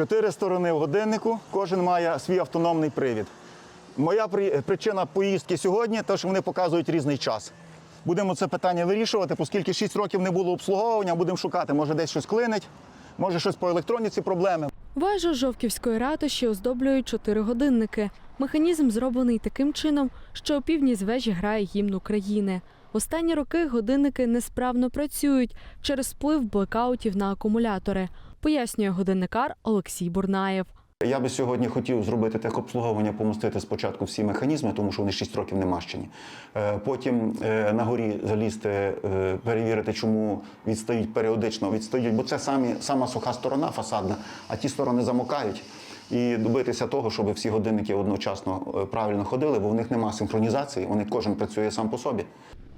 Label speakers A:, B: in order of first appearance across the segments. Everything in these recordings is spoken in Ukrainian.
A: Чотири сторони в годиннику, кожен має свій автономний привід. Моя при- причина поїздки сьогодні те, що вони показують різний час. Будемо це питання вирішувати, оскільки 6 років не було обслуговування, будемо шукати, може десь щось клинить, може щось по електроніці проблеми.
B: Вежу Жовківської ратуші оздоблюють чотири годинники. Механізм зроблений таким чином, що півдні з вежі грає гімн України. Останні роки годинники несправно працюють через вплив блекаутів на акумулятори, пояснює годинникар Олексій Бурнаєв.
A: Я би сьогодні хотів зробити техобслуговування, помостити спочатку всі механізми, тому що вони 6 років не мащені. Е, Потім е, на горі залізти, е, перевірити, чому відстають періодично, відстають, бо це самі, сама суха сторона фасадна, а ті сторони замокають. І добитися того, щоб всі годинники одночасно правильно ходили, бо в них немає синхронізації, вони кожен працює сам по собі.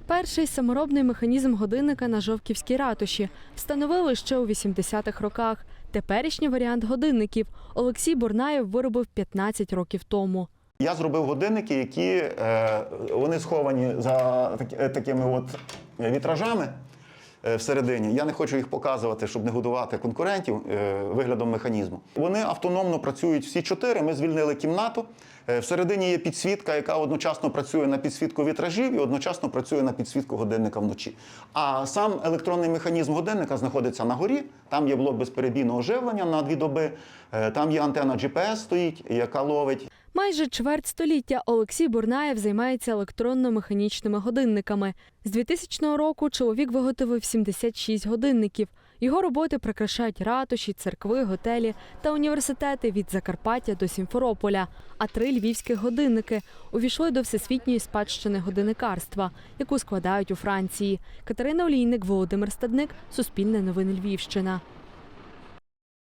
B: Перший саморобний механізм годинника на Жовківській ратуші встановили ще у 80-х роках. Теперішній варіант годинників Олексій Бурнаєв виробив 15 років тому.
A: Я зробив годинники, які е, вони сховані за е, такими от вітражами всередині. Я не хочу їх показувати, щоб не годувати конкурентів е, виглядом механізму. Вони автономно працюють всі чотири. Ми звільнили кімнату. Е, Всередині є підсвітка, яка одночасно працює на підсвітку вітражів і одночасно працює на підсвітку годинника вночі. А сам електронний механізм годинника знаходиться на горі. Там є блок безперебійного живлення на дві доби. Е, Там є антенна GPS стоїть, яка ловить.
B: Майже чверть століття Олексій Бурнаєв займається електронно-механічними годинниками. З 2000 року чоловік виготовив 76 годинників. Його роботи прикрашають ратуші, церкви, готелі та університети від Закарпаття до Сімферополя. А три львівських годинники увійшли до всесвітньої спадщини годинникарства, яку складають у Франції. Катерина Олійник, Володимир Стадник, Суспільне новини Львівщина.